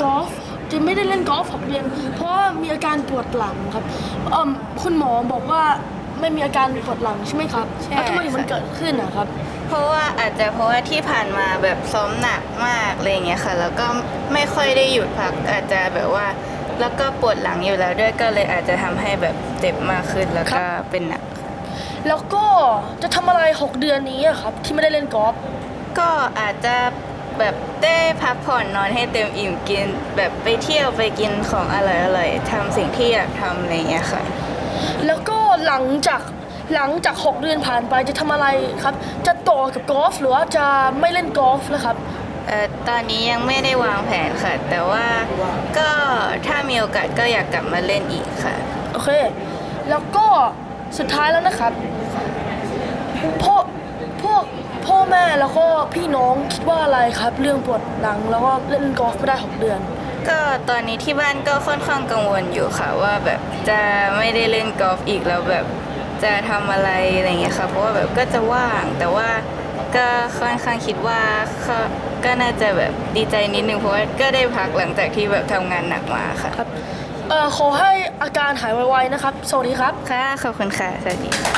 กอล์ฟจะไม่ได้เล่นกอล์ฟหกเดือนเพราะว่ามีอาการปวดหลังครับเอ่มคุณหมอบอกว่าไม่มีอาการปวดหลังใช่ไหมครับใช่ แล้วทำไมมันค่ะเกิดขึ้นนะครับ เพราะว่าอาจจะเพราะว่าที่ผ่านมาแบบซ้อมหนักมากอะไรอย่างเงี้ยค่ะ แล้วก็ไม่ค่อยได้หยุดพักอาจจะแบบว่า แล้วก็ปวดหลังอยู่แล้วด้วยก็เลยอาจจะทำให้แบบเจ็บมากขึ้นแล้วก็เป็นหนัก แล้วก็จะทำอะไร 6 เดือนนี้อะครับ ที่ไม่ได้เล่นกอล์ฟก็อาจจะ แบบได้พักผ่อนนอนให้เต็มอิ่มกิน แบบไปเที่ยวไปกินของอร่อยๆทำสิ่งที่อยากทำอะไรอย่างเงี้ยค่ะ แล้วก็หลังจากหลังจาก 6 เดือนผ่านไปจะทำอะไรครับ จะต่อกับกอล์ฟหรือว่าจะไม่เล่นกอล์ฟนะครับ เอ่อตอนนี้ยังไม่ได้วางแผนค่ะ แต่ว่าก็ถ้ามีโอกาสก็อยากกลับมาเล่นอีกค่ะ โอเค แล้วก็สุดท้ายแล้วนะครับพ่อพวกพ่อ แม่แล้วก็พี่น้องคิดว่าอะไรครับ เรื่องปวดหลังแล้วก็เล่นกอล์ฟไม่ได้6เดือน ก็ตอนนี้ที่บ้านก็ค่อนข้างกังวลอยู่ค่ะว่าแบบจะไม่ได้เล่นกอล์ฟอีกแล้วแบบจะทำอะไรอะไรเงี้ยค่ะเพราะว่าแบบก็จะว่างแต่ว่าก็ค่อนข้างคิดว่าก็ก็น่าจะแบบดีใจนิดนึงเพราะว่าก็ได้พักหลังจากที่แบบทำงานหนักมาค่ะครับเอ่อขอให้อาการหายไวๆนะครับ สวัสดีครับ ค่ะ ขอบคุณค่ะ สวัสดีค่ะ